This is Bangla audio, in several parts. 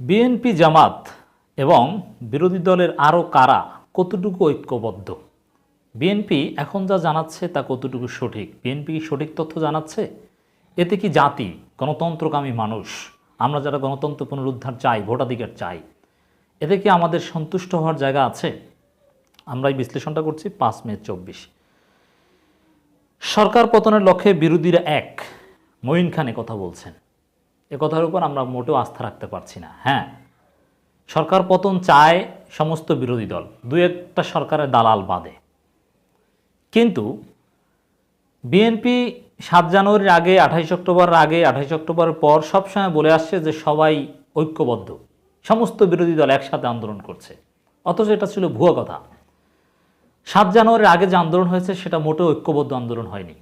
বিএনপি জামাত এবং বিরোধী দলের আরও কারা কতটুকু ঐক্যবদ্ধ? বিএনপি এখন যা জানাচ্ছে তা কতটুকু সঠিক? বিএনপি কি সঠিক তথ্য জানাচ্ছে? এতে কি জাতি গণতন্ত্রকামী মানুষ? আমরা যারা গণতন্ত্র পুনরুদ্ধার চাই, ভোটাধিকার চাই, এতে কি আমাদের সন্তুষ্ট হওয়ার জায়গা আছে? আমরা এই বিশ্লেষণটা করছি পাঁচ মে চব্বিশ। সরকার পতনের লক্ষ্যে বিরোধীরা এক, মঈন খানে কথা বলছেন। এ কথার উপর আমরা মোটেও আস্থা রাখতে পারছি না হ্যাঁ? সরকার পতন চায় সমস্ত বিরোধী দল, দু একটা সরকারের দালাল বাদে। কিন্তু বিএনপি সাত জানুয়ারির আগে, আঠাইশ অক্টোবরের আগে, আঠাইশ অক্টোবরের পর সবসময় বলে আসছে যে সবাই ঐক্যবদ্ধ, সমস্ত বিরোধী দল একসাথে আন্দোলন করছে। অথচ এটা ছিল ভুয়া কথা। সাত জানুয়ারির আগে যে আন্দোলন হয়েছে, সেটা মোটেও ঐক্যবদ্ধ আন্দোলন হয়নি।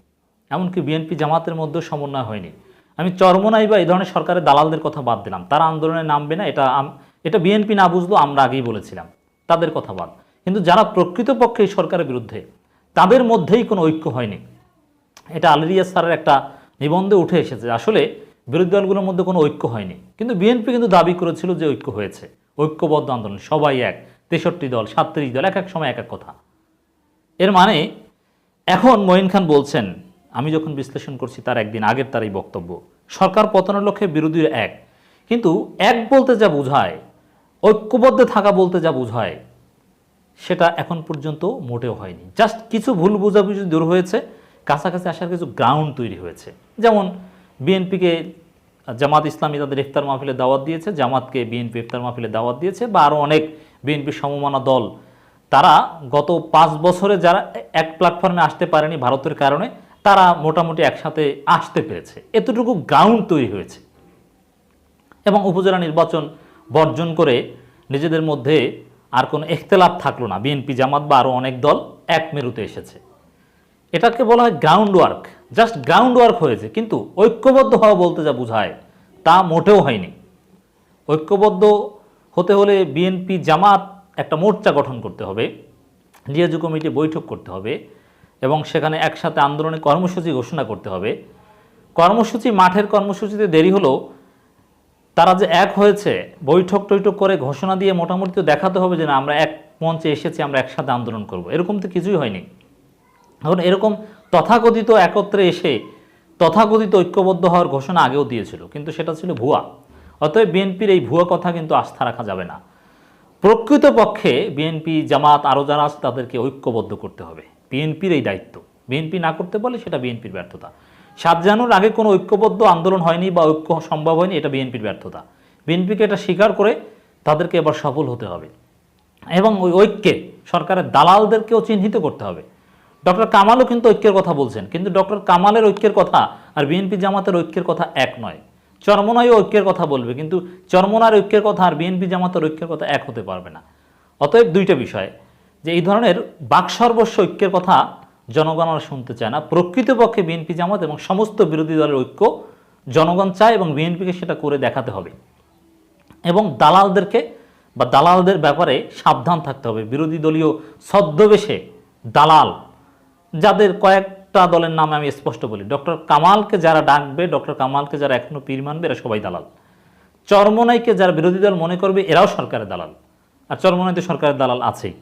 এমনকি বিএনপি জামাতের মধ্যেও সমন্বয় হয়নি। আমি চরমনাই বা এই ধরনের সরকারের দালালদের কথা বাদ দিলাম। তারা আন্দোলনে নামবে না, এটা এটা বিএনপি না বুঝলো আমরা আগেই বলেছিলাম। তাদের কথা বাদ। কিন্তু যারা প্রকৃতপক্ষে এই সরকারের বিরুদ্ধে, তাদের মধ্যেই কোনো ঐক্য হয়নি। এটা আলরিয়া স্যারের একটা নিবন্ধে উঠে এসেছে। আসলে বিরোধী দলগুলোর মধ্যে কোনো ঐক্য হয়নি। কিন্তু বিএনপি কিন্তু দাবি করেছিল যে ঐক্য হয়েছে। ঐক্যবদ্ধ আন্দোলন, সবাই এক, তেষট্টি দল, সাতত্রিশ দল, এক এক সময় এক এক কথা। এর মানে এখন মঈন খান বলছেন আমি যখন বিশ্লেষণ করছি তার একদিন আগের তার এই বক্তব্য। সরকার পতনের লক্ষ্যে বিরোধীরা এক। কিন্তু এক বলতে যা বোঝায়, ঐক্যবদ্ধ থাকা বলতে যা বোঝায়, সেটা এখন পর্যন্ত মোটেও হয়নি। জাস্ট কিছু ভুল বোঝাবুঝি দূর হয়েছে, কাছাকাছি আসার কিছু গ্রাউন্ড তৈরি হয়েছে। যেমন বিএনপিকে জামাত ইসলামী তাদের ইফতার মাহফিলে দাওয়াত দিয়েছে, জামাতকে বিএনপি ইফতার মাহফিলে দাওয়াত দিয়েছে, বা আরও অনেক বিএনপি সমমানা দল। তারা গত পাঁচ বছরে যারা এক প্ল্যাটফর্মে আসতে পারেনি ভারতের কারণে তারা মোটামুটি একসাথে আসতে পেরেছে। এতটুকু গ্রাউন্ড তৈরি হয়েছে। এবং উপজেলা নির্বাচন বর্জন করে নিজেদের মধ্যে আর কোনো এখতেলাফ থাকল না। বিএনপি, জামাত বা আরও অনেক দল এক মেরুতে এসেছে। এটাকে বলা হয় ground work just ground work হয়েছে, কিন্তু ঐক্যবদ্ধ হওয়া বলতে যা বোঝায়, তা মোটেও হয়নি। ঐক্যবদ্ধ হতে হলে বিএনপি, জামাত একটা মোর্চা গঠন করতে হবে। লিয়াজু কমিটি বৈঠক করতে হবে। এবং সেখানে একসাথে আন্দোলনের কর্মসূচি ঘোষণা করতে হবে। কর্মসূচি, মাঠের কর্মসূচিতে দেরি হলো তারা যে এক হয়েছে, বৈঠক টৈঠক করে ঘোষণা দিয়ে মোটামুটি তো দেখাতে হবে যে না, আমরা এক মঞ্চে এসেছি, আমরা একসাথে আন্দোলন করব। এরকম তো কিছুই হয়নি। এখন এরকম তথাকথিত একত্রে এসে তথাকথিত ঐক্যবদ্ধ হওয়ার ঘোষণা আগেও দিয়েছিল, কিন্তু সেটা ছিল ভুয়া। অতএব বিএনপির এই ভুয়া কথা কিন্তু আস্থা রাখা যাবে না। প্রকৃতপক্ষে বিএনপি, জামাত আরও যারা আছে তাদেরকে ঐক্যবদ্ধ করতে হবে। বিএনপির এই দায়িত্ব। বিএনপি না করতে বলে সেটা বিএনপির ব্যর্থতা। সাত জানুর আগে কোনো ঐক্যবদ্ধ আন্দোলন হয়নি বা ঐক্য সম্ভব হয়নি, এটা বিএনপির ব্যর্থতা। বিএনপিকে এটা স্বীকার করে তাদেরকে এবার সফল হতে হবে। এবং ওই ঐক্যে সরকারের দালালদেরকেও চিহ্নিত করতে হবে। ডক্টর কামালও কিন্তু ঐক্যের কথা বলছেন। কিন্তু ডক্টর কামালের ঐক্যের কথা আর বিএনপি, জামাতের ঐক্যের কথা এক নয়। চরমনাইও ঐক্যের কথা বলবে, কিন্তু চরমনার ঐক্যের কথা আর বিএনপি জামাতের ঐক্যের কথা এক হতে পারবে না। অতএব দুইটা বিষয়, যে এই ধরনের বাকসর্বস্ব ঐক্যের কথা জনগণ আর শুনতে চায় না। প্রকৃতপক্ষে বিএনপি জামাত এবং সমস্ত বিরোধী দলের ঐক্য জনগণ চায় এবং বিএনপিকে সেটা করে দেখাতে হবে। এবং দালালদেরকে বা দালালদের ব্যাপারে সাবধান থাকতে হবে। বিরোধী দলীয় ছদ্মবেশে দালাল, যাদের কয়েকটা দলের নামে আমি স্পষ্ট বলি, ডক্টর কামালকে যারা ডাকবে, ডক্টর কামালকে যারা এখনও পীর মানবে, এরা সবাই দালাল। চরমনাইকে যারা বিরোধী দল মনে করবে, এরাও সরকারের দালাল। আর চরমনাইতে সরকারের দালাল আছেই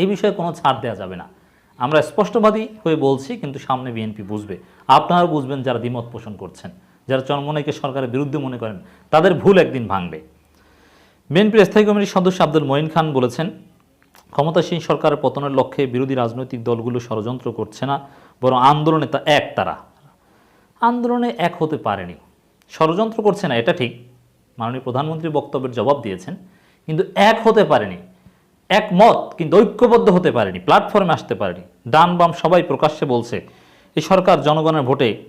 এই বিষয়ে কোনো ছাড় দেওয়া যাবে না। আমরা স্পষ্টবাদী হয়ে বলছি, কিন্তু সামনে বিএনপি বুঝবে। আপনারাও বুঝবেন যারা দ্বিমত পোষণ করছেন, যারা চরমনাইকে সরকারের বিরুদ্ধে মনে করেন, তাদের ভুল একদিন ভাঙবে। বিএনপির স্থায়ী কমিটির সদস্য আব্দুল মঈন খান বলেছেন, ক্ষমতাসীন সরকারের পতনের লক্ষ্যে বিরোধী রাজনৈতিক দলগুলো ষড়যন্ত্র করছে না। বরং আন্দোলনে তা এক তারা। আন্দোলনে এক হতে পারেনি। ষড়যন্ত্র করছে না, এটা ঠিক। মাননীয় প্রধানমন্ত্রী বক্তব্যের জবাব দিয়েছেন। কিন্তু এক হতে পারেনি। একমত, কিন্তু ঐক্যবদ্ধ হতে পারেনি। প্ল্যাটফর্মে আসতে পারেনি। ডান বাম সবাই প্রকাশ্যে বলছে, এই সরকার জনগণের ভোটে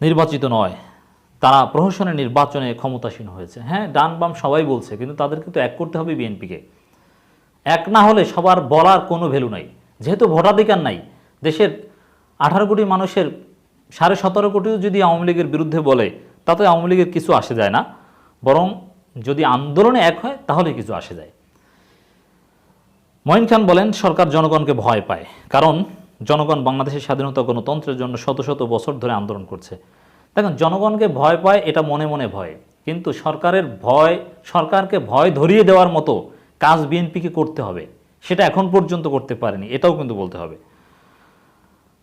নির্বাচিত নয়। তারা প্রহসনের নির্বাচনে ক্ষমতাসীন হয়েছে। হ্যাঁ ডান বাম সবাই বলছে, কিন্তু তাদেরকে তো এক করতে হবে বিএনপিকে। এক না হলে সবার বলার কোনো ভ্যালু নাই। যেহেতু ভোটাধিকার নাই, দেশের আঠারো কোটি মানুষের সাড়ে সতেরো কোটিও যদি আওয়ামী লীগের বিরুদ্ধে বলে, তাতে আওয়ামী লীগের কিছু আসে যায় না। বরং যদি আন্দোলনে এক হয়, তাহলে কিছু আসে যায়। মঈন খান বলেন, সরকার জনগণকে ভয় পায়। কারণ জনগণ বাংলাদেশের স্বাধীনতা গণতন্ত্রের জন্য শত শত বছর ধরে আন্দোলন করছে। দেখেন, জনগণকে ভয় পায়, এটা মনে মনে ভয়। কিন্তু সরকারের ভয়, সরকারকে ভয় ধরিয়ে দেওয়ার মতো কাজ বিএনপিকে করতে হবে। সেটা এখন পর্যন্ত করতে পারেনি, এটাও কিন্তু বলতে হবে।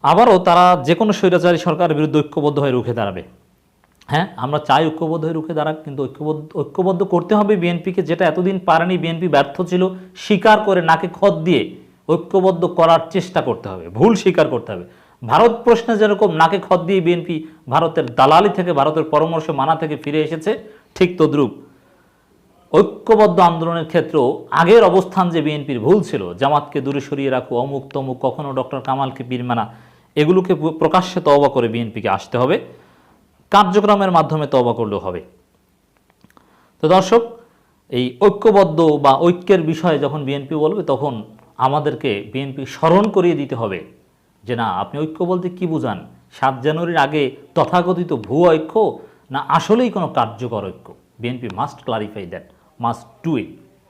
আবারও তারা যে কোনো স্বৈরাচারী সরকারের বিরুদ্ধে ঐক্যবদ্ধ হয়ে রুখে দাঁড়াবে। হ্যাঁ আমরা চাই ঐক্যবদ্ধ হয়ে রুখে দাঁড়াক, কিন্তু ঐক্যবদ্ধ ঐক্যবদ্ধ করতে হবে বিএনপিকে, যেটা এতদিন পারেনি, বিএনপি ব্যর্থ ছিল, স্বীকার করে নাকে খত দিয়ে ঐক্যবদ্ধ করার চেষ্টা করতে হবে, ভুল স্বীকার করতে হবে। ভারত প্রশ্নে যেরকম নাকে খত দিয়ে বিএনপি ভারতের দালালি থেকে, ভারতের পরামর্শ মানা থেকে ফিরে এসেছে, ঠিক তদ্রূপ। ঐক্যবদ্ধ আন্দোলনের ক্ষেত্রেও আগের অবস্থান যে বিএনপির ভুল ছিল, জামাতকে দূরে সরিয়ে রাখো, অমুক তমুক, কখনো ডক্টর কামালকে বীরমানা এগুলোকে প্রকাশ্যে তওবা করে বিএনপিকে আসতে হবে। কার্যক্রমের মাধ্যমে তওবা করলেও হবে। তো দর্শক, এই ঐক্যবদ্ধ বা ঐক্যের বিষয়ে যখন বিএনপি বলবে, তখন আমাদেরকে বিএনপি স্মরণ করিয়ে দিতে হবে যে না, আপনি ঐক্য বলতে কি বুঝান? সাত জানুয়ারির আগে তথাকথিত ভুয়া ঐক্য না আসলেই কোনো কার্যকর ঐক্য? BNP must clarify that must do it.